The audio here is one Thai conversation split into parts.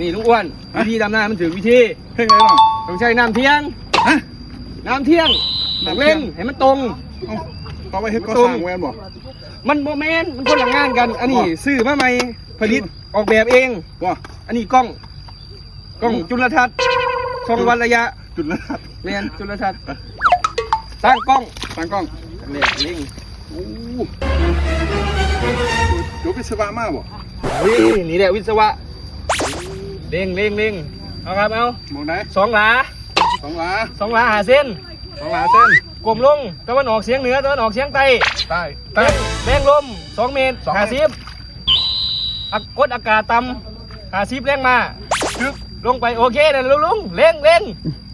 นี่ลุงอ้วนวิธีดำน้ำมันถึงวิธีเพ่งไรน้องต้องใช้น้ำเที่ยง ฮะ น้ำเที่ยงต้องเล่งให้มันตรง เอาต่อไปเฮ็ดก็ตรงสร้างแวนบ่ มันโมเมนมันคนละงานกัน อันนี้อ๋อซื้อมาใหม่ผลิตออกแบบเอง บ่ อันนี้กล้อง กล้องจุลทรรศน์สองวันระยะจุดแล้วครับเรียนจุลทรรศน์สร้างกล้องสร้างกล้องเล่งเล่งโอ้จบวิศวะมาบ่เฮ้ยนี่แหละวิศวะ เล่งเล่งเล่งเอาครับเอามองได้สองหลาสองหลาสองหลาหาเส้นสองหลาเส้นกลมลงตะวันออกเฉียงเหนือตะวันออกเฉียงใต้ใต้แรงแรงลมสองเมตรสองเมหาตรสิบอักกดอากาศต่ำหาสิบแรงมาจึกลงไปโอเคเดี๋ยวลุงลุงเร่งเร่ง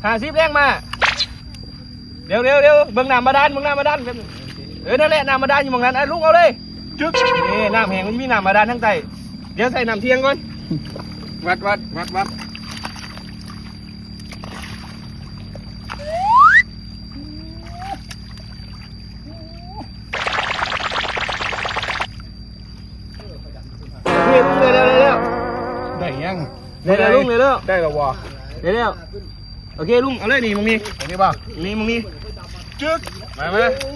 หาสิบแรงมาเร็วเร็วเร็วเบิ่งน้ำบาดาลเบิ่งน้ำบาดาลเออนั่นแหละน้ำบาดาลอยู่หมองนั้นไอ้ลุงเอาเลยจึ๊กนี่น้ำแห้งมันมีน้ำบาดาลทั้งใต้เดี๋ยวใส่น้ำเที่ยงก่อน วัดวัดวัดวัดเร็วลุงเร็วเร็วเร็วได้ยังเร็วเร็วลุงเร็วเร็วได้แล้วบ่เร็วเร็วโอเคลุงเอาเลยนี่มึงนี่อันนี้บ่นี่มึงนี่จึ๊กมามาโอ้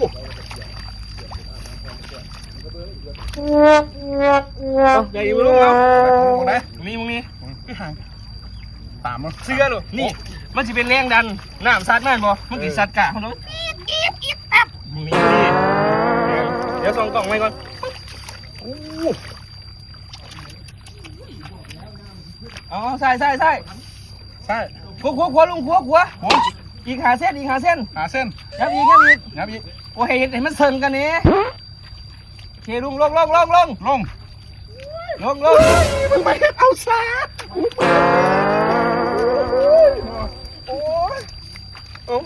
เอาใหญ่อยู่ลุงเอามองได้นี่มึงนี่ พี่ห่างตามมั้งเสื้อหรอนี่ มันจะเป็นแรงดันน้ำซัดนั่นบ่มันกี่ซัดกะเขาเนาะมึงนี่นี่เดี๋ยวส่องกล่องไว้ก่อนโอ้เอาใส่ใส่ใส่ใช่ขัวขัวขัวลุงขัวขัวโอ้อีกหาเส้นอีกหาเส้นหาเส้นยับอีกยับอีกยับอีกโอ้ยเห็นเห็นมันเซิงกันนี่โอเคลุงลงลงลงลงลง ลงลงมึงไปเอาซาโอ้ยโอ้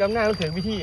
ดำหน้าต้องถึงวิธี